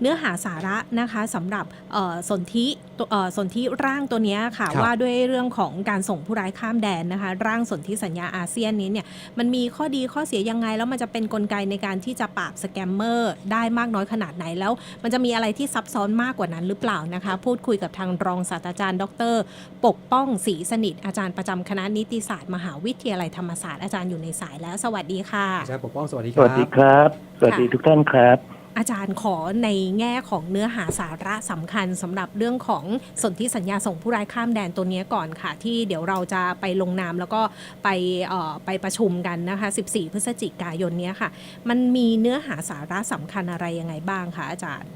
เนื้อหาสาระนะคะสำหรับเอ่อสนธิตัวเอ่อสนธิร่างตัวเนี้ยค่ะครับว่าด้วยเรื่องของการส่งผู้ร้ายข้ามแดนนะคะร่างสนธิสัญญาอาเซียนนี้เนี่ยมันมีข้อดีข้อเสียยังไง แล้วมันจะเป็นนกลไกในการที่จะปราบสแกมเมอร์ได้มากน้อยขนาดไหนแล้ว มันจะมีอะไรที่ซับซ้อนมากกว่านั้นหรือเปล่านะคะ พูดคุยกับทางรองศาสตราจารย์ ดร ปกป้องศรีสนิท อาจารย์ประจำคณะนิติศาสตร์มหาวิทยาลัยธรรมศาสตร์อาจารย์อยู่ในสายแล้ว สวัสดีค่ะอาจารย์ปกป้องสวัสดีคสรับวัสดีครับสวัสดีทุกท่านครับ อาจารย์ขอในแง่ของเนื้อหาสาระสำคัญสำหรับเรื่องของสนธิสัญญาส่งผู้ร้ายข้ามแดนตัวเนี้ยก่อนค่ะ ที่เดี๋ยวเราจะไปลงนามแล้วก็ไปเอ่อไปประชุมกันนะคะ 14 พฤศจิกายนเนี้ยค่ะ มันมีเนื้อหาสาระสำคัญอะไรยังไงบ้างคะอาจารย์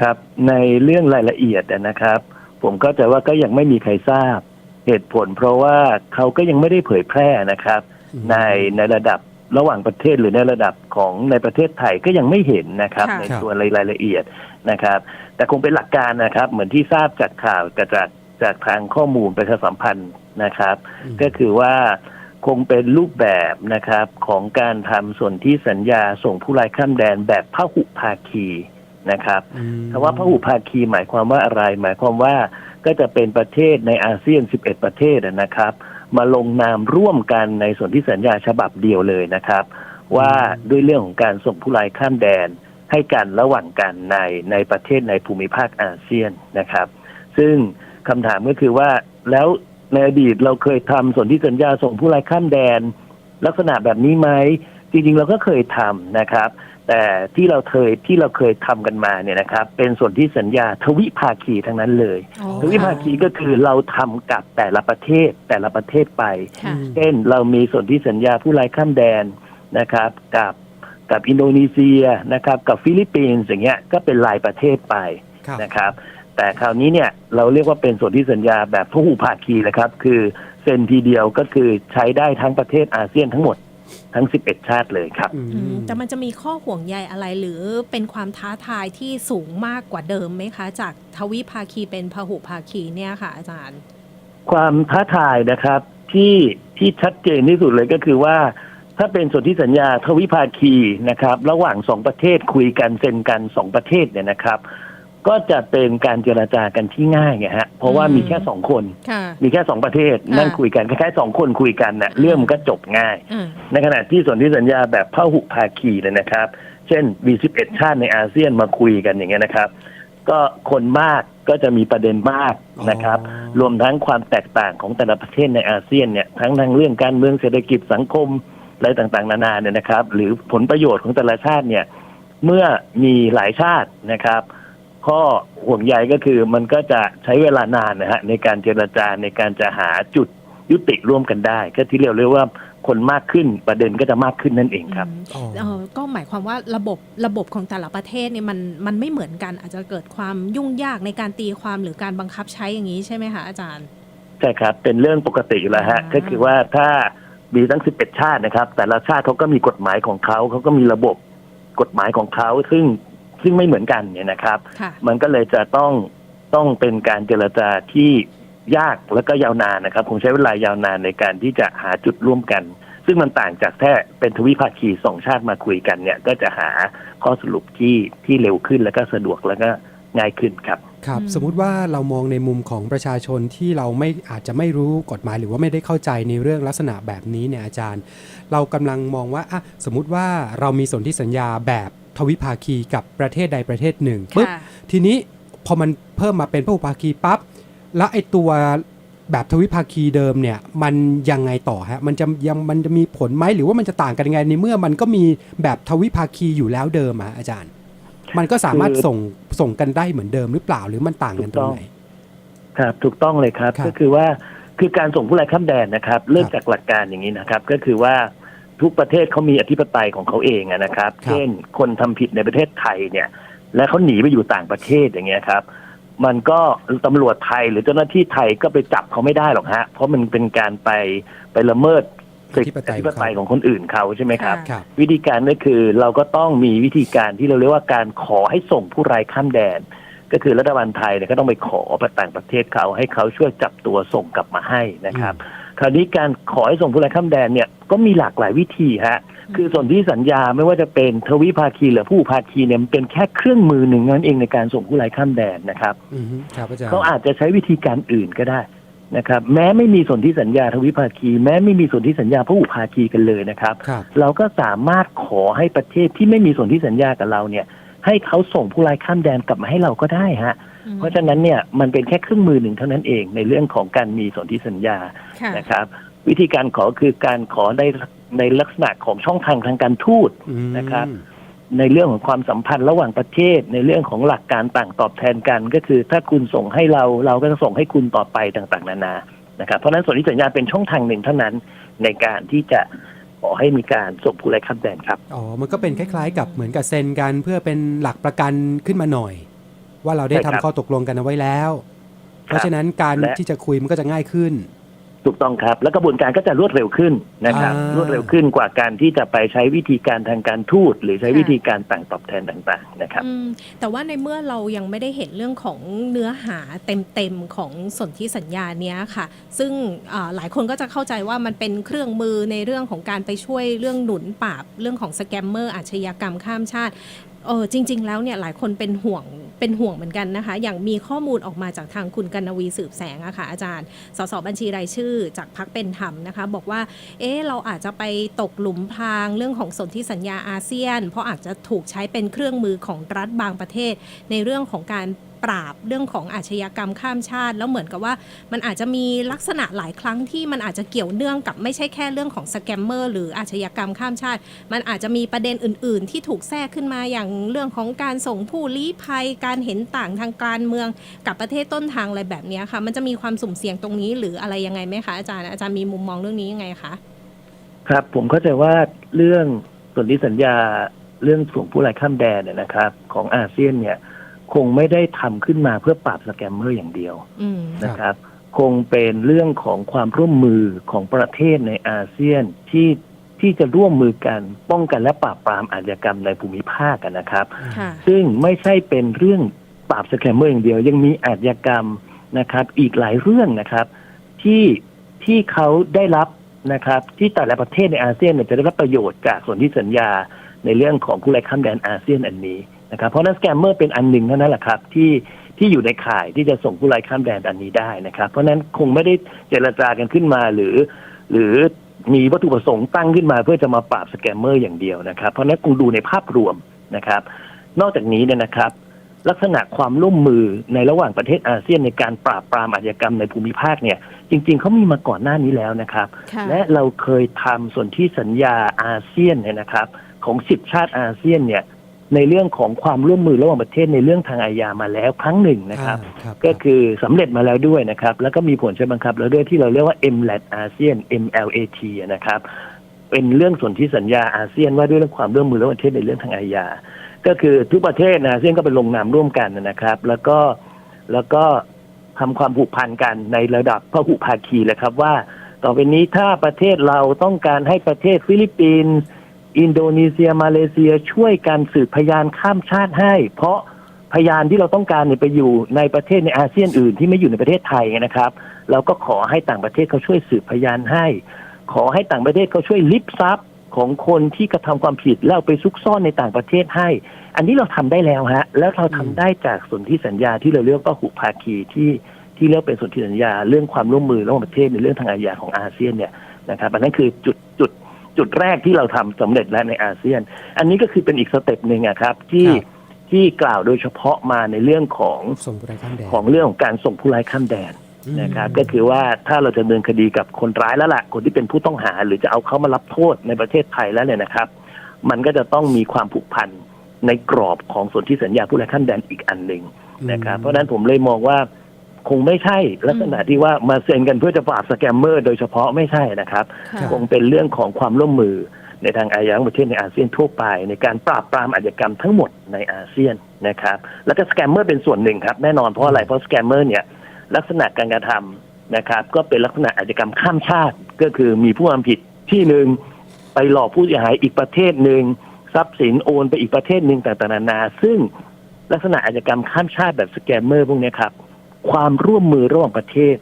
ครับในเรื่องรายละเอียดนะครับ ผมก็จะว่าก็ยังไม่มีใครทราบเหตุผล เพราะว่าเขาก็ยังไม่ได้เผยแพร่นะครับอืมในในระดับ ระหว่างประเทศหรือในระดับของในประเทศไทยก็ยังไม่เห็นนะครับ ค่ะ ในส่วนรายรายละเอียดนะครับ แต่คงเป็นหลักการนะครับ เหมือนที่ทราบจากข่าวจากจากจากทางข้อมูลประชาสัมพันธ์นะครับ อืม ก็คือว่าคงเป็นรูปแบบนะครับของการทำส่วนที่สัญญาส่งผู้ร้ายข้ามแดนแบบพหุภาคีนะครับ อืม คำว่าพหุภาคีหมายความว่าอะไร หมายความว่าก็จะเป็นประเทศในอาเซียน 11 ประเทศนะครับ มาลงนามร่วมกันในส่วนที่สัญญาฉบับเดียวเลยนะครับ ว่าด้วยเรื่องของการส่งผู้ร้ายข้ามแดน ให้กันระหว่างกันในในประเทศในภูมิภาคอาเซียนนะครับ ซึ่งคำถามก็คือว่าแล้วในอดีตเราเคยทำส่วนที่สัญญาส่งผู้ร้ายข้ามแดน ลักษณะแบบนี้ไหมจริงๆเราก็เคยทำนะครับ แต่ที่เราเคยที่เราเคยทำกันมาเนี่ยนะครับ เป็นส่วนที่สัญญาทวิภาคีทั้งนั้นเลยอ๋อทวิภาคีก็คือเราทำกับแต่ละประเทศแต่ละประเทศไปค่ะเช่นเรามีส่วนที่สัญญาผู้ไร้ข้ามแดนนะครับ กับกับอินโดนีเซียนะครับ กับฟิลิปปินส์อย่างเงี้ยก็เป็นรายประเทศไปครับนะครับ แต่คราวนี้เนี่ยเราเรียกว่าเป็นส่วนที่สัญญาแบบพหุภาคีนะครับ คือเซ็นทีเดียวก็คือใช้ได้ทั้งประเทศอาเซียนทั้งหมด ทั้ง 11 ชาติเลยครับอืมอืมแต่มันจะมีข้อห่วงใยอะไรหรือเป็นความท้าทายที่สูงมากกว่าเดิมไหมคะ จากทวิภาคีเป็นพหุภาคีเนี่ยค่ะ อาจารย์ ความท้าทายนะครับที่ที่ชัดเจนที่สุดเลยก็คือว่า ถ้าเป็นส่วนที่สัญญาทวิภาคีนะครับ ระหว่างสองประเทศคุยกันเซ็นกันสองประเทศเนี่ยนะครับ ก็จะเป็นการเจรจากันที่ง่ายไงฮะเพราะว่ามีแค่สองคน ค่ะ มีแค่สองประเทศค่ะนั่งคุยกันคล้ายๆสองคนคุยกันนะ่ะเรื่องมันก็จบง่าย อืม ในขณะที่ส่วนที่สัญญาแบบพหุภาคีเลยนะครับ เช่นมี11 ชาติในอาเซียนมาคุยกันอย่างเงี้ยนะครับ ก็คนมากก็จะมีประเด็นมากนะครับ อ๋อ รวมทั้งความแตกต่างของแต่ละประเทศในอาเซียนเนี่ยทั้งทางเรื่องการเมืองเศรษฐกิจสังคมอะไรต่างๆ นานาเนี่ยนะครับ หรือผลประโยชน์ของแต่ละชาติเนี่ย เมื่อมีหลายชาตินะครับ ข้อห่วงใยก็คือมันก็จะใช้เวลานานนะฮะในการเจรจาในการจะหาจุดยุติร่วมกันได้ ก็ที่เรียกเรียกว่าคนมากขึ้นประเด็นก็จะมากขึ้นนั่นเองครับอืมอ๋อเอ่อก็หมายความว่าระบบระบบของแต่ละประเทศเนี่ยมันมันไม่เหมือนกัน อาจจะเกิดความยุ่งยากในการตีความหรือการบังคับใช้อย่างนี้ใช่ไหมคะอาจารย์ใช่ครับ เป็นเรื่องปกติอยู่แล้วฮะอ่าก็คือว่าถ้ามีทั้ง 11 ชาตินะครับ แต่ละชาติเขาก็มีกฎหมายของเขาเขาก็มีระบบกฎหมายของเขาซึ่ง ซึ่งไม่เหมือนกันเนี่ยนะครับ ค่ะ มันก็เลยจะต้องต้องเป็นการเจรจาที่ยากแล้วก็ยาวนานนะครับคงใช้เวลายาวนานในการที่จะหาจุดร่วมกัน ซึ่งมันต่างจากแค่เป็นทวิภาคีสองชาติมาคุยกันเนี่ย ก็จะหาข้อสรุปที่ที่เร็วขึ้นแล้วก็สะดวกแล้วก็ง่ายขึ้นครับ ครับ อืม สมมุติว่าเรามองในมุมของประชาชนที่เราไม่อาจจะไม่รู้กฎหมายหรือว่าไม่ได้เข้าใจในเรื่องลักษณะแบบนี้เนี่ยอาจารย์ เรากำลังมองว่าอะสมมุติว่าเรามีสนธิสัญญาแบบ ทวิภาคีกับประเทศใดประเทศหนึ่งปุ๊บค่ะทีนี้พอมันเพิ่มมาเป็นพหุภาคีปั๊บแล้วไอ้ตัวแบบทวิภาคีเดิมเนี่ยมันยังไงต่อฮะมันจะยังมันจะมีผลไหมหรือว่ามันจะต่างกันยังไงในเมื่อมันก็มีแบบทวิภาคีอยู่แล้วเดิมอะอาจารย์ มันก็สามารถคือส่งส่งกันได้เหมือนเดิมหรือเปล่าหรือมันต่างกันตรงไหนครับถูกต้องเลยครับครับก็คือว่าคือการส่งผู้ร้ายข้ามแดนนะครับ เริ่มครับจากหลักการอย่างนี้นะครับ ก็คือว่า ทุกประเทศเขามีอธิปไตยของเขาเองอะนะครับครับ เช่น คนทำผิดในประเทศไทยเนี่ย และเขาหนีไปอยู่ต่างประเทศอย่างเงี้ยครับ มันก็ตำรวจไทยหรือเจ้าหน้าที่ไทยก็ไปจับเขาไม่ได้หรอกฮะ เพราะมันเป็นการไปไปละเมิดสิทธิอธิปไตยอธิปไตยของคนอื่นเขาใช่ไหมครับค่ะครับ วิธีการก็คือเราก็ต้องมีวิธีการที่เราเรียกว่าการขอให้ส่งผู้ร้ายข้ามแดน ก็คือรัฐบาลไทยเนี่ยก็ต้องไปขอไปต่างประเทศเขาให้เขาช่วยจับตัวส่งกลับมาให้นะครับ คคราวนี้การขอให้ส่งผู้ร้ายข้ามแดนเนี่ยก็มีหลากหลายวิธีฮะคือส่วนที่สัญญาไม่ว่าจะเป็นทวิภาคีหรือผู้ภาคีเนี่ยมันเป็นแค่เครื่องมือหนึ่งนั่นเองในการส่งผู้ร้ายข้ามแดนนะครับอืมครับอาจารย์เขาอาจจะใช้วิธีการอื่นก็ได้นะครับ แม้ไม่มีส่วนที่สัญญาทวิภาคี แม้ไม่มีส่วนที่สัญญาพหุภาคีกันเลยนะครับครับ เราก็สามารถขอให้ประเทศที่ไม่มีส่วนที่สัญญากับเราเนี่ย ให้เขาส่งผู้ร้ายข้ามแดนกลับมาให้เราก็ได้ฮะอืม เพราะฉะนั้นเนี่ยมันเป็นแค่เครื่องมือหนึ่งเท่านั้นเองในเรื่องของการมีส่วนที่สัญญาค่ะนะครับ วิธีการขอคือการขอในในลักษณะของช่องทางทางการทูตอืมนะครับ ในเรื่องของความสัมพันธ์ระหว่างประเทศ ในเรื่องของหลักการต่างตอบแทนกัน ก็คือถ้าคุณส่งให้เราเราก็จะส่งให้คุณต่อไปต่าง ๆ นานานะครับเพราะฉะนั้นส่วนที่สัญญาเป็นช่องทางหนึ่งเท่านั้นในการที่จะขอให้มีการส่งผู้ไร้ข้ามแดนครับ อ๋อ มันก็เป็นคล้ายๆ กับเหมือนกับเซ็นกันเพื่อเป็นหลักประกันขึ้นมาหน่อย ว่าเราได้ใช่ทำครับข้อตกลงกันเอาไว้แล้ว เพราะฉะนั้นการและ ที่จะคุยมันก็จะง่ายขึ้น ถูกต้องครับ แล้วกระบวนการก็จะรวดเร็วขึ้นนะครับ อ่ารรวดเร็วขึ้นกว่าการที่จะไปใช้วิธีการทางการทูต หรือใช้วิธีการต่างตอบแทนต่าง ๆ นะครับ อืมแต่ว่าในเมื่อเรายังไม่ได้เห็นเรื่องของเนื้อหาเต็มๆของสนธิสัญญาเนี้ยค่ะ ซึ่งอ่าหลายคนก็จะเข้าใจว่ามันเป็นเครื่องมือในเรื่องของการไปช่วยเรื่องหนุนปราบเรื่องของสแกมเมอร์อาชญากรรมข้ามชาติ เออจริง ๆ แล้วเนี่ยหลายคนเป็นห่วงเป็นห่วงเหมือนกันนะคะ อย่างมีข้อมูลออกมาจากทางคุณกันนวีสืบแสงอะค่ะอาจารย์ สสบัญชีรายชื่อจากพักเป็นธรรมนะคะ บอกว่า เอ๊ะเราอาจจะไปตกหลุมพรางเรื่องของสนธิสัญญาอาเซียน เพราะอาจจะถูกใช้เป็นเครื่องมือของรัฐบางประเทศ ในเรื่องของการ ปราบเรื่องของอาชญากรรมข้ามชาติ แล้วเหมือนกับว่ามันอาจจะมีลักษณะหลายครั้งที่มันอาจจะเกี่ยวเนื่องกับไม่ใช่แค่เรื่องของสแกมเมอร์หรืออาชญากรรมข้ามชาติ มันอาจจะมีประเด็นอื่น ๆ ที่ถูกแทรกขึ้นมาอย่างเรื่องของการส่งผู้ลี้ภัย การเห็นต่างทางการเมืองกับประเทศต้นทางอะไรแบบนี้ค่ะมันจะมีความสุ่มเสี่ยงตรงนี้หรืออะไรยังไงไหมคะอาจารย์อาจารย์มีมุมมองเรื่องนี้ยังไงคะครับผมเข้าใจว่าเรื่องส่วนที่สัญญาเรื่องส่งผู้ไร้ข้ามแดนเนี่ยนะครับ ของอาเซียนเนี่ย คงไม่ได้ทำขึ้นมาเพื่อปราบสแกมเมอร์อย่างเดียวอืมครับนะครับ คงเป็นเรื่องของความร่วมมือของประเทศในอาเซียนที่ที่จะร่วมมือกันป้องกันและปราบปรามอาชญากรรมในภูมิภาคกันนะครับค่ะซึ่งไม่ใช่เป็นเรื่องปราบสแกมเมอร์อย่างเดียว ยังมีอาชญากรรมนะครับ อีกหลายเรื่องนะครับ ที่ที่เขาได้รับนะครับ ที่แต่ละประเทศในอาเซียนเนี่ยจะได้รับประโยชน์จากส่วนที่สัญญาในเรื่องของผู้ไร้ข้ามแดนอาเซียนอันนี้ นะครับเพราะฉะนั้นสแกมเมอร์เป็นอันหนึ่งเท่านั้นแหละครับที่ที่อยู่ในข่ายที่จะส่งผู้ไร้ข้ามแดนอันนี้ได้นะครับ เพราะฉะนั้นคงไม่ได้เจรจากันขึ้นมาหรือ หรือมีวัตถุประสงค์ตั้งขึ้นมาเพื่อจะมาปราบสแกมเมอร์อย่างเดียวนะครับ เพราะฉะนั้นคงดูในภาพรวมนะครับ นอกจากนี้เนี่ยนะครับ ลักษณะความร่วมมือในระหว่างประเทศอาเซียนในการปราบปรามอาชญากรรมในภูมิภาคเนี่ย จริง ๆเขามีมาก่อนหน้านี้แล้วนะครับค่ะและเราเคยทำส่วนที่สัญญาอาเซียนเนี่ยนะครับ ของสิบชาติอาเซียนเนี่ย ในเรื่องของความร่วมมือระหว่างประเทศในเรื่องทางอาญามาแล้วครั้งหนึ่งนะครับ อ่าครับ ก็คือสำเร็จมาแล้วด้วยนะครับ แล้วก็มีผลใช้บังคับแล้วด้วยที่เราเรียกว่า MLAT อาเซียน MLAT นะครับ เป็นเรื่องส่วนที่สัญญาอาเซียนว่าด้วยเรื่องความร่วมมือระหว่างประเทศในเรื่องทางอาญา ก็คือทุกประเทศในอาเซียนก็เป็นลงนามร่วมกันนะครับ แล้วก็แล้วก็ทำความผูกพันกันในระดับพหุภาคีเลยครับว่า ต่อไปนี้ถ้าประเทศเราต้องการให้ประเทศฟิลิปปินส์ อินโดนีเซียมาเลเซียช่วยกันสืบพยานข้ามชาติให้ เพราะพยานที่เราต้องการเนี่ยไปอยู่ในประเทศในอาเซียนอื่นที่ไม่อยู่ในประเทศไทยนะครับ เราก็ขอให้ต่างประเทศเขาช่วยสืบพยานให้ ขอให้ต่างประเทศเขาช่วยลิบทรัพย์ของคนที่กระทำความผิดแล้วเอาไปซุกซ่อนในต่างประเทศให้ อันนี้เราทำได้แล้วฮะ แล้วเราทำได้จากสนที่สัญญาที่เราเรียกว่าหุภาคีที่ที่เรียกเป็นสนที่สัญญา เรื่องความร่วมมือระหว่างประเทศในเรื่องทางอาญาของอาเซียนเนี่ยนะครับอันนั้นคือจุดจุด จุดแรกที่เราทำสำเร็จแล้วในอาเซียน อันนี้ก็คือเป็นอีกสเต็ปหนึ่งอะครับ ที่ครับที่กล่าวโดยเฉพาะมาในเรื่องของส่งผู้ร้ายข้ามแดนของเรื่องของการส่งผู้ร้ายข้ามแดนอืมนะครับก็คือว่าถ้าเราจะดำเนินคดีกับคนร้ายแล้วล่ะ คนที่เป็นผู้ต้องหา หรือจะเอาเขามารับโทษในประเทศไทยแล้วเนี่ยนะครับ มันก็จะต้องมีความผูกพันในกรอบของส่วนที่สัญญาผู้ร้ายข้ามแดนอีกอันหนึ่งนะครับ เพราะฉะนั้นผมเลยมองว่า คงไม่ใช่ลักษณะที่ว่ามาเซ็นกันเพื่อจะปราบสแกมเมอร์โดยเฉพาะไม่ใช่นะครับค่ะคงเป็นเรื่องของความร่วมมือในทางอาญาของประเทศในอาเซียนทั่วไป ในการปราบปรามอาชญากรรมทั้งหมดในอาเซียนนะครับ แล้วก็สแกมเมอร์เป็นส่วนหนึ่งครับแน่นอนเพราะอะไรเพราะสแกมเมอร์เนี่ยลักษณะการกระทำนะครับ ก็เป็นลักษณะอาชญากรรมข้ามชาติ ก็คือมีผู้ทำผิดที่หนึ่งไปหลอกผู้เสียหายอีกประเทศหนึ่งทรัพย์สินโอนไปอีกประเทศหนึ่งต่างๆนานา ซึ่งลักษณะอาชญากรรมข้ามชาติแบบสแกมเมอร์พวกเนี้ยครับ ความร่วมมือระหว่างประเทศ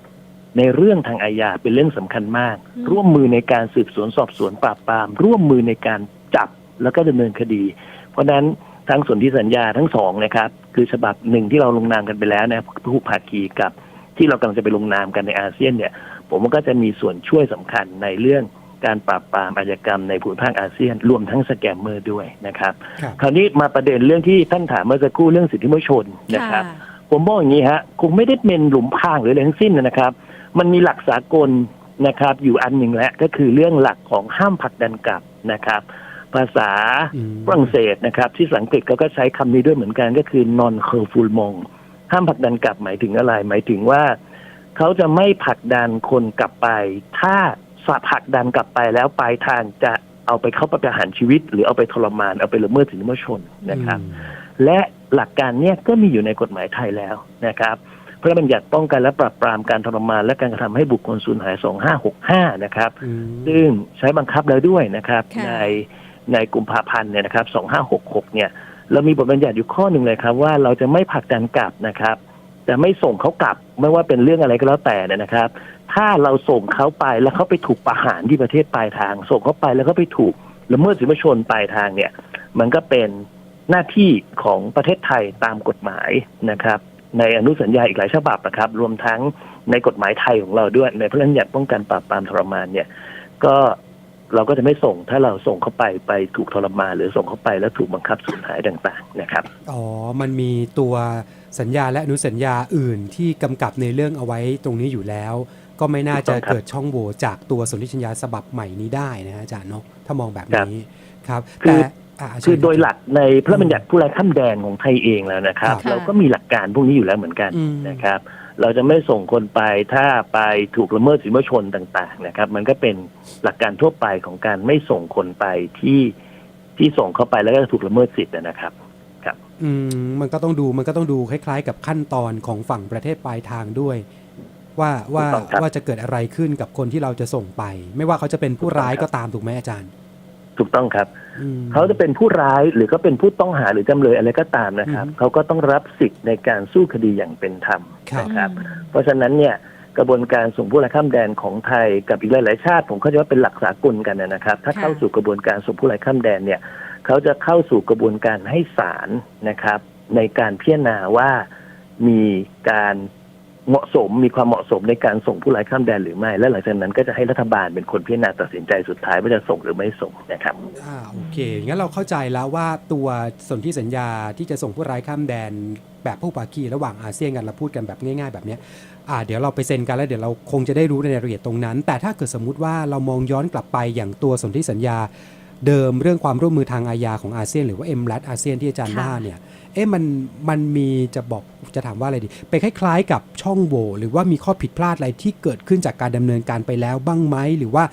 ในเรื่องทางอาญาเป็นเรื่องสำคัญมากอืมร่วมมือในการสืบสวนสอบสวนปราบปราม ร่วมมือในการจับแล้วก็ดำเนินคดี เพราะฉะนั้นทั้งส่วนที่สัญญาทั้งสองนะครับ คือฉบับหนึ่งที่เราลงนามกันไปแล้วนะผู้ภาคีกับที่เรากำลังจะไปลงนามกันในอาเซียนเนี่ย ผมว่าก็จะมีส่วนช่วยสำคัญในเรื่องการปราบปรามอาชญากรรมในภูมิภาคอาเซียน รวมทั้งสแกมเมอร์ด้วยนะครับ ครับคราวนี้มาประเด็นเรื่องที่ท่านถามเมื่อสักครู่เรื่องสิทธิมนุษยชนนะครับ ผมบอกอย่างนี้ฮะคงไม่ได้เป็นหลุมพรางหรืออะไรทั้งสิ้นนะครับ มันมีหลักสากลนะครับ อยู่อันหนึ่งแล้วก็คือเรื่องหลักของห้ามผลักดันกลับนะครับ ภาษาฝรั่งเศสนะครับ ที่สังกฤษเขาก็ใช้คำนี้ด้วยเหมือนกันก็คือ non c u r f u l m o n ห้ามผลักดันกลับหมายถึงอะไร หมายถึงว่าเขาจะไม่ผลักดันคนกลับไป ถ้าสผลักดันกลับไปแล้วปลายทางจะเอาไปเข้าประหารชีวิต หรือเอาไปทรมานเอาไปละเมิดสิทธิมนุษยชนนะครับ และหลักการเนี้ยก็มีอยู่ในกฎหมายไทยแล้วนะครับพระราชบัญญัติป้องกันและปราบปรามการทรมานและการกระทำให้บุคคลสูญหาย 2565 นะครับอืมซึ่งใช้บังคับแล้วด้วยนะครับค่ะในในกุมภาพันธ์เนี่ยนะครับ 2566 เนี่ย เรามีบทบัญญัติอยู่ข้อหนึ่งเลยครับ ว่าเราจะไม่ผลักดันกลับนะครับ จะไม่ส่งเขากลับ ไม่ว่าเป็นเรื่องอะไรก็แล้วแต่เนี่ยนะครับ ถ้าเราส่งเขาไปแล้วเขาไปถูกประหารที่ประเทศปลายทาง ส่งเขาไปแล้วเขาไปถูกละเมิดสิทธิมนุษยชนปลายทางเนี่ย มันก็เป็น หน้าที่ของประเทศไทยตามกฎหมายนะครับ ในอนุสัญญาอีกหลายฉบับนะครับ รวมทั้งในกฎหมายไทยของเราด้วย ในพระราชบัญญัติป้องกันปราบปรามทรมานเนี่ย ก็เราก็จะไม่ส่งถ้าเราส่งเข้าไปไปถูกทรมานหรือส่งเข้าไปแล้วถูกบังคับสูญหายต่างๆนะครับ อ๋อ มันมีตัวสัญญาและอนุสัญญาอื่นที่กำกับในเรื่องเอาไว้ตรงนี้อยู่แล้ว ก็ไม่น่าจะถูกต้องครับเกิดช่องโหว่จากตัวสนธิสัญญาฉบับใหม่นี้ได้นะฮะอาจารย์เนาะถ้ามองแบบนี้ครับคือแต่า คือเชิญรับโดยหลักในพระราชบัญญัติผู้ไร้ข้ามแดนของไทยเองแล้วนะครับครับเราก็มีหลักการพวกนี้อยู่แล้วเหมือนกันอืม นะครับ เราจะไม่ส่งคนไปถ้าไปถูกละเมิดสิทธิมนุษยชนต่าง ๆ นะครับ มันก็เป็นหลักการทั่วไปของการไม่ส่งคนไปที่ที่ส่งเข้าไปแล้วก็ถูกละเมิดสิทธิ์นะครับ อืมมันก็ต้องดูมันก็ต้องดูคล้ายๆ กับขั้นตอนของฝั่งประเทศปลายทางด้วย ว่าว่าถูกต้องครับว่าจะเกิดอะไรขึ้นกับคนที่เราจะส่งไป ไม่ว่าเขาจะเป็นผู้ร้ายถูกต้องครับ ก็ตามถูกไหมอาจารย์ ถูกต้องครับอืม เขาจะเป็นผู้ร้ายหรือก็เป็นผู้ต้องหาหรือจำเลยอะไรก็ตามนะครับอืมเขาก็ต้องรับสิทธิ์ในการสู้คดีอย่างเป็นธรรมครับนะครับ เพราะฉะนั้นเนี่ยกระบวนการส่งผู้ร้ายข้ามแดนของไทยกับอีกหลาย ๆ ชาติ ผมเข้าใจว่าเป็นหลักสากลกันนะครับ ถ้าค่ะเข้าสู่กระบวนการส่งผู้ร้ายข้ามแดนเนี่ยเขาจะเข้าสู่กระบวนการให้ศาลนะครับ ในการพิจารณาว่ามีการ เหมาะสมมีความเหมาะสมในการส่งผู้ร้ายข้ามแดนหรือไม่ และหลังจากนั้นก็จะให้รัฐบาลเป็นคนพิจารณาตัดสินใจสุดท้ายว่าจะส่งหรือไม่ส่งนะครับอ่าโอเคงั้นเราเข้าใจแล้วว่าตัวสนธิสัญญาที่จะส่งผู้ร้ายข้ามแดน แบบผู้ปากีระหว่างอาเซียนกันเราพูดกันแบบง่าย ๆ แบบนี้อ่าเดี๋ยวเราไปเซ็นกันแล้วเดี๋ยวเราคงจะได้รู้ในรายละเอียดตรงนั้น แต่ถ้าเกิดสมมุติว่าเรามองย้อนกลับไปอย่างตัวสนธิสัญญา เดิมเรื่องความร่วมมือทางอาญาของอาเซียน หรือว่า m อ็มอาเซียนที่อาจารย์ว่าเนี่ย เอ๊ะมันมันมีจะบอกจะถามว่าอะไรดีเป็นคล้ายๆ กับช่องโหว่หรือว่ามีข้อผิดพลาดอะไรที่เกิดขึ้นจากการดำเนินการไปแล้วบ้างไหมหรือว่า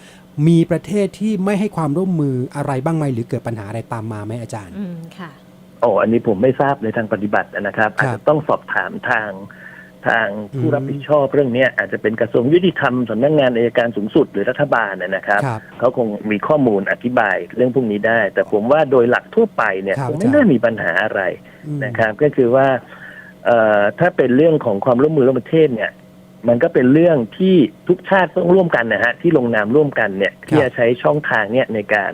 มีประเทศที่ไม่ให้ความร่วมมืออะไรบ้างไหมหรือเกิดปัญหาอะไรตามมาไหมอาจารย์ อืมค่ะโอ้อันนี้ผมไม่ทราบในทางปฏิบัตินะครับครับอาจจะต้องสอบถามทาง ทางผู้อืมรับผิดชอบเรื่องเนี้ยอาจจะเป็นกระทรวงยุติธรรมสำนักงานอัยการสูงสุดหรือรัฐบาลนะนะครับครับเขาคงมีข้อมูลอธิบายเรื่องพวกนี้ได้ แต่ผมว่าโดยหลักทั่วไปเนี่ยครับคงไม่น่ามีปัญหาอะไรอืมนะครับ ก็คือว่าเอ่อถ้าเป็นเรื่องของความร่วมมือระหว่างประเทศเนี่ยมันก็เป็นเรื่องที่ทุกชาติต้องร่วมกันนะฮะที่ลงนามร่วมกันเนี่ยที่จะใช้ช่องทางเนี่ยในการ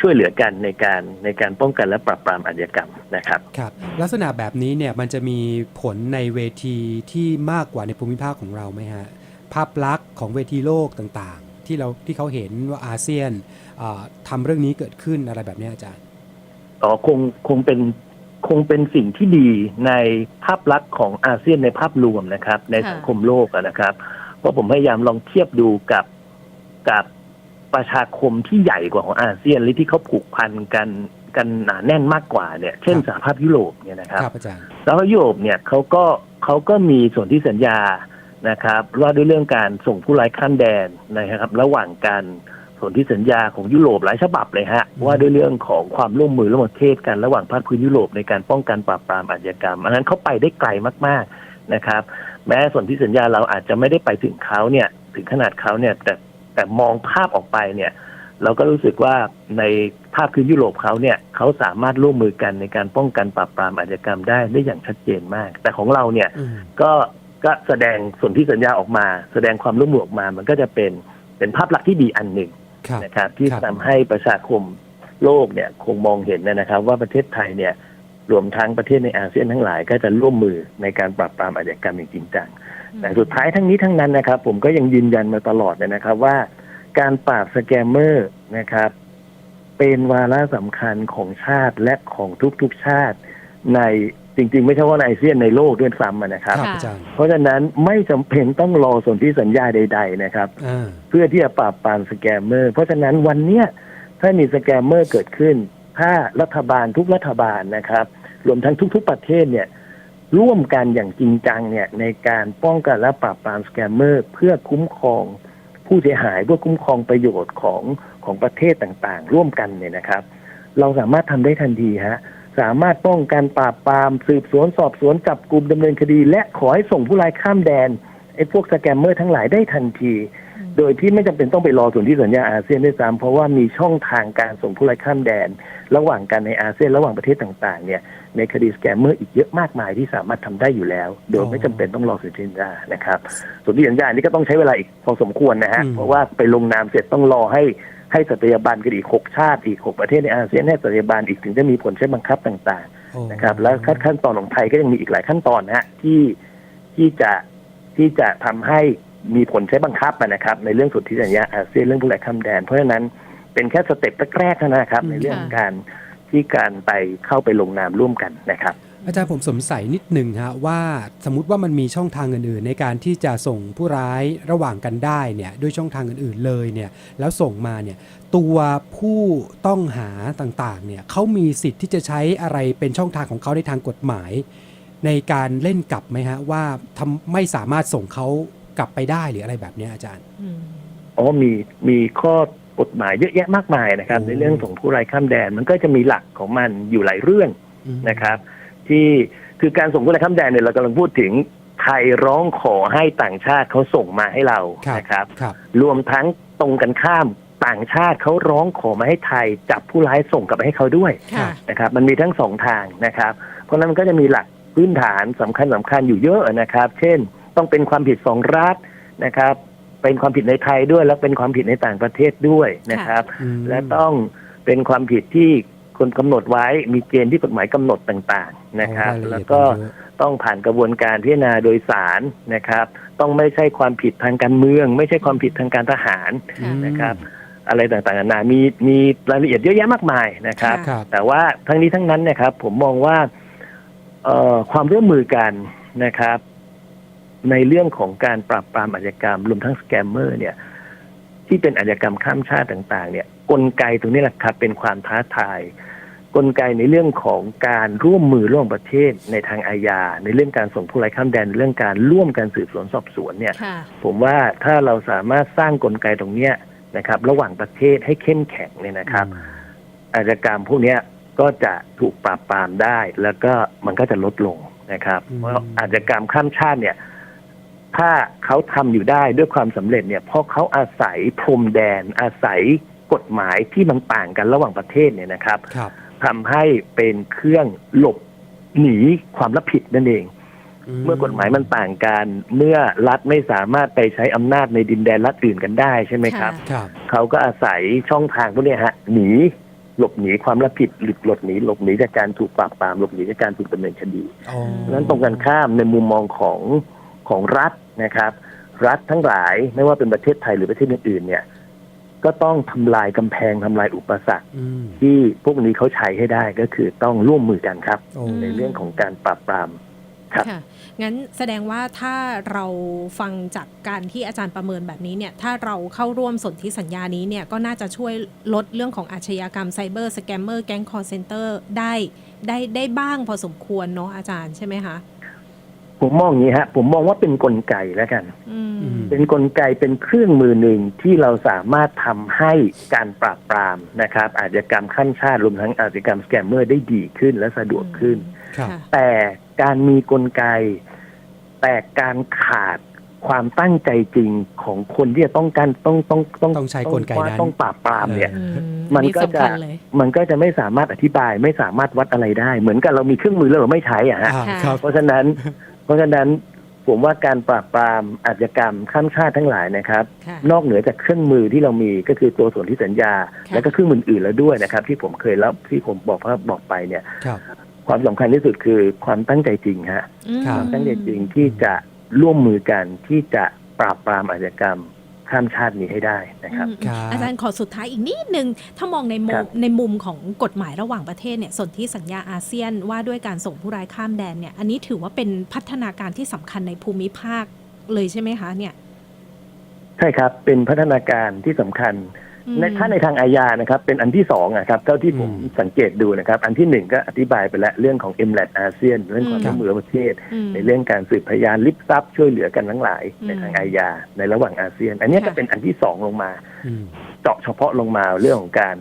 ช่วยเหลือกันในการในการป้องกันและปราบปรามอาชญากรรมนะครับครับลักษณะแบบนี้เนี่ยมันจะมีผลในเวทีที่มากกว่าในภูมิภาคของเราไหมฮะภาพลักษณ์ของเวทีโลกต่างๆ ที่เราที่เขาเห็นว่าอาเซียนอ่าทำเรื่องนี้เกิดขึ้นอะไรแบบนี้อาจารย์อ๋อคงคงเป็นคงเป็นสิ่งที่ดีในภาพลักษณ์ของอาเซียนในภาพรวมนะครับ ในค่ะสังคมโลกอะนะครับ เพราะผมพยายามลองเทียบดูกับกับ ประชาคมที่ใหญ่กว่าของอาเซียนหรือที่เขาผูกพันกันกันหนาแน่นมากกว่าเนี่ย เช่นครับสหภาพยุโรปเนี่ยนะครับครับอาจารย์สหภาพยุโรปเนี่ยเขาก็เขาก็มีส่วนที่สัญญานะครับว่าด้วยเรื่องการส่งผู้ร้ายข้ามแดนนะครับ ระหว่างการส่วนที่สัญญาของยุโรปหลายฉบับเลยฮะอืมว่าด้วยเรื่องของความร่วมมือระหว่างประเทศกันระหว่างภาคพื้นยุโรปในการป้องกันปราบปรามอาชญากรรมอันนั้นเขาไปได้ไกลมาก ๆนะครับ แม้ส่วนที่สัญญาเราอาจจะไม่ได้ไปถึงเขาเนี่ยถึงขนาดเขาเนี่ยแต่ แต่มองภาพออกไปเนี่ย เราก็รู้สึกว่าในภาคพื้นยุโรปเขาเนี่ยเขาสามารถร่วมมือกันในการป้องกันปราบปรามอาชญากรรมได้ได้อย่างชัดเจนมาก แต่ของเราเนี่ยอืมก็ก็แสดงส่วนที่สัญญาออกมา แสดงความร่วมมือออกมา มันก็จะเป็นเป็นภาพลักษณ์ที่ดีอันหนึ่งครับนะครับ ที่ครับทำให้ประชาคมโลกเนี่ยคงมองเห็นนะครับ ว่าประเทศไทยเนี่ย รวมทั้งประเทศในอาเซียนทั้งหลายก็จะร่วมมือในการปราบปรามอาชญากรรมอย่างจริงจังแต่สุดท้ายทั้งนี้ทั้งนั้นนะครับ ผมก็ยังยืนยันมาตลอดเลยนะครับว่า การปราบสแกมเมอร์นะครับ เป็นวาระสำคัญของชาติและของทุกๆชาติในจริง ๆ ไม่ใช่ว่าในอาเซียนในโลกด้วยซ้ำอะนะครับครับค่ะอาจารย์เพราะฉะนั้นไม่จำเป็นต้องรอส่วนที่สัญญาใด ๆ นะครับอ่าเพื่อที่จะปราบปรามสแกมเมอร์ เพราะฉะนั้นวันเนี้ยถ้ามีสแกมเมอร์เกิดขึ้น ถ้ารัฐบาลทุกรัฐบาลนะครับ รวมทั้งทุก ๆ ประเทศเนี่ยร่วมกันอย่างจริงจังเนี่ยในการป้องกันและปราบปรามสแกมเมอร์เพื่อคุ้มครองผู้เสียหายเพื่อคุ้มครองประโยชน์ของของประเทศต่างๆ ร่วมกันเนี่ยนะครับ เราสามารถทำได้ทันทีฮะสามารถป้องกันปราบปรามสืบสวนสอบสวนจับกลุ่มดำเนินคดี และขอให้ส่งผู้ร้ายข้ามแดนไอ้พวกสแกมเมอร์ทั้งหลายได้ทันที โดยที่ไม่จำเป็นต้องไปรอส่วนที่สัญญาอาเซียนด้วยซ้ำเพราะว่ามีช่องทางการส่งผู้ร้ายข้ามแดน ระหว่างกันในอาเซียนระหว่างประเทศต่างๆเนี่ยในคดีสแกมเมอร์อีกเยอะมากมายที่สามารถทำได้อยู่แล้ว โดยไม่จำเป็นต้องรอส่วนที่สัญญานะครับ ส่วนที่สัญญานี่ก็ต้องใช้เวลาอีกพอสมควรนะฮะอืมเพราะว่าไปลงนามเสร็จต้องรอให้ให้สัตยาบันกันอีกหกชาติอีกหกประเทศในอาเซียนให้สัตยาบันอีกถึงจะมีผลใช้บังคับต่างๆโอ้นะครับแล้วขั้นขั้นตอนของไทยก็ยังมีอีกหลายขั้นตอนนะฮะที่ที่จะที่จะทำให้ มีผลใช้บังคับอะนะครับ ในเรื่องสุทธิสัญญาอาเซียนเรื่องผู้แหลกข้ามแดน เพราะฉะนั้นเป็นแค่สเต็ปแรกๆเท่านั้นนะครับ ในเรื่องของการที่การไปเข้าไปลงนามร่วมกันนะครับ อาจารย์ผมสงสัยนิดหนึ่งฮะว่าสมมติว่ามันมีช่องทางอื่นๆ ในการที่จะส่งผู้ร้ายระหว่างกันได้เนี่ยด้วยช่องทางอื่นๆเลยเนี่ยแล้วส่งมาเนี่ยตัวผู้ต้องหาต่างๆเนี่ยเขามีสิทธิ์ที่จะใช้อะไรเป็นช่องทางของเขาในทางกฎหมาย ในการเล่นกลับไหมฮะว่าทำไม่สามารถส่งเขา กลับไปได้หรืออะไรแบบเนี้ยอาจารย์อืมอ๋อมีมีข้อกฎหมายเยอะแยะมากมายนะครับโอ้ในเรื่องของผู้ไร้ข้ามแดนมันก็จะมีหลักของมันอยู่หลายเรื่องอืมนะครับ ที่คือการส่งผู้ไร้ข้ามแดนเนี่ยเรากำลังพูดถึงไทยร้องขอให้ต่างชาติเขาส่งมาให้เราครับนะครับครับรวมทั้งตรงกันข้ามต่างชาติเขาร้องขอมาให้ไทย จับผู้ร้ายส่งกลับไปให้เขาด้วยค่ะนะครับ มันมีทั้งสองทางนะครับ เพราะฉะนั้นมันก็จะมีหลักพื้นฐานสำคัญสำคัญอยู่เยอะนะครับ เช่น ต้องเป็นความผิดสองรัฐนะครับ เป็นความผิดในไทยด้วย แล้วเป็นความผิดในต่างประเทศด้วยนะครับอืมและต้องเป็นความผิดที่คนกำหนดไว้มีเกณฑ์ที่กฎหมายกำหนดต่างๆนะครับโอ้รายละเอียดแล้วก็มันเยอะต้องผ่านกระบวนการพิจารณาโดยศาลนะครับ ต้องไม่ใช่ความผิดทางการเมือง ไม่ใช่ความผิดทางการทหารค่ะนะครับ อะไรต่างๆนานามีมีรายละเอียดเยอะแยะมากมายนะครับค่ะครับแต่ว่าทั้งนี้ทั้งนั้นนะครับ ผมมองว่าเอ่อความร่วมมือกันนะครับ ในเรื่องของการปราบปรามอาชญากรรมรวมทั้งสแกมเมอร์เนี่ย ที่เป็นอาชญากรรมข้ามชาติต่าง ๆ เนี่ย กลไกตรงนี้แหละครับเป็นความท้าทาย กลไกในเรื่องของการร่วมมือร่วมประเทศในทางอาญา ในเรื่องการส่งผู้ร้ายข้ามแดนในเรื่องการร่วมกันสืบสวนสอบสวนเนี่ยค่ะผมว่าถ้าเราสามารถสร้างกลไกตรงเนี้ยนะครับ ระหว่างประเทศให้เข้มแข็งเนี่ยนะครับ อาชญากรรมพวกเนี้ยก็จะถูกปราบปรามได้ แล้วก็มันก็จะลดลงนะครับอืมเพราะอาชญากรรมข้ามชาติเนี่ย ถ้าเขาทำอยู่ได้ด้วยความสำเร็จเนี่ยเพราะเขาอาศัยพรมแดน อาศัยกฎหมายที่มันต่างกันระหว่างประเทศเนี่ยนะครับครับทำให้เป็นเครื่องหลบหนีความรับผิดนั่นเอง เมื่อกฎหมายมันต่างกัน เมื่อรัฐไม่สามารถไปใช้อำนาจในดินแดนรัฐอื่นกันได้ใช่ไหมครับค่ะครับเขาก็อาศัยช่องทางพวกเนี้ยฮะหนีหลบหนีความรับผิดหรือหลบหนีหลบหนีจากการถูกปราบปรามหลบหนีจากการถูกดำเนินคดีอ๋อนั้นตรงกันข้ามในมุมมองของ ของรัฐนะครับ รัฐทั้งหลายไม่ว่าเป็นประเทศไทยหรือประเทศอื่นๆเนี่ย ก็ต้องทำลายกำแพงทำลายอุปสรรคอืมที่พวกนี้เขาใช้ให้ได้ก็คือต้องร่วมมือกันครับโอ้ในเรื่องของการปราบปรามครับค่ะงั้นแสดงว่าถ้าเราฟังจากการที่อาจารย์ประเมินแบบนี้เนี่ยถ้าเราเข้าร่วมสนธิสัญญานี้เนี่ยก็น่าจะช่วยลดเรื่องของอาชญากรรมไซเบอร์สแกมเมอร์แก๊งคอร์เซนเตอร์ได้ได้ได้บ้างพอสมควรเนาะอาจารย์ใช่ไหมคะ ผมมองอย่างนี้ฮะ ผมมองว่าเป็นกลไกแล้วกันอืมอืมเป็นกลไกเป็นเครื่องมือหนึ่งที่เราสามารถทำให้การปราบปรามนะครับ อาชญากรรมขั้นชาติรวมทั้งอาชญากรรมสแกมเมอร์ได้ดีขึ้นและสะดวกขึ้นครับค่ะแต่การมีกลไก แต่การขาดความตั้งใจจริงของคนที่จะต้องการต้องต้องต้องต้องใช้กลไกนั้นต้องปราบปรามเนี่ยอืมันก็สำจะคัญเลยมันก็จะไม่สามารถอธิบายไม่สามารถวัดอะไรได้ เหมือนกับเรามีเครื่องมือแล้วเราไม่ใช้อะฮะอ่าค่ะครับเพราะฉะนั้นเพ ราะฉะนั้นผผมว่าการปราบปรามอาชญากรรมข้ามชาติทั้งหลายนะครับ ค่ะ นอกเหนือจากเครื่องมือที่เรามีก็คือตัวส่วนที่สัญญาค่ะและก็เครื่องมืออื่นแล้วด้วยนะครับ ที่ผมเคยแล้วที่ผมบอกว่าบอกไปเนี่ย ครับ ความสำคัญที่สุดคือความตั้งใจจริงฮะ อืมครับความตั้งใจจริงที่จะร่วมมือกันที่จะปราบปรามอาชญากรรม ข้ามชาตินี้ให้ได้นะครับอืมครับ อาจารย์ขอสุดท้ายอีกนิดนึง ถ้ามองในมุครัมบในมุมของกฎหมายระหว่างประเทศเนี่ยส่วนที่สัญญาอาเซียนว่าด้วยการส่งผู้ร้ายข้ามแดนเนี่ยอันนี้ถือว่าเป็นพัฒนาการที่สำคัญในภูมิภาคเลยใช่ไหมคะเนี่ย ใช่ครับเป็นพัฒนาการที่สำคัญอืม ในถ้าในทางอาญานะครับเป็นอันที่สองอะครับเท่าที่ผมอืมสังเกตดูนะครับ อันที่หนึ่งก็อธิบายไปแล้วเรื่องของ m l a t อาเซียนเรื่องความร่วมมือประเทศอืมในเรื่องการสืบพยานลิบทรัพย์ช่วยเหลือกันทั้งหลายอืมในทางอาญาในระหว่างอาเซียน อันนี้ก็ค่ะเป็นอันที่สองลงมาอืมเจาะเฉพาะลงมาเรื่องของการ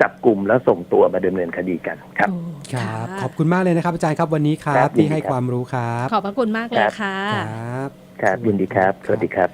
จับกลุ่มแล้วส่งตัวมาดำเนินคดีกันครับโอ้ครับะขอบคุณมากเลยนะครับอาจารย์ครับวันนี้ครัครับบที่ให้ยินดีครับความรู้ครับ ขอบพระคุณมากเลยค่ะครับครับยินดีครับ สวัสดีครับ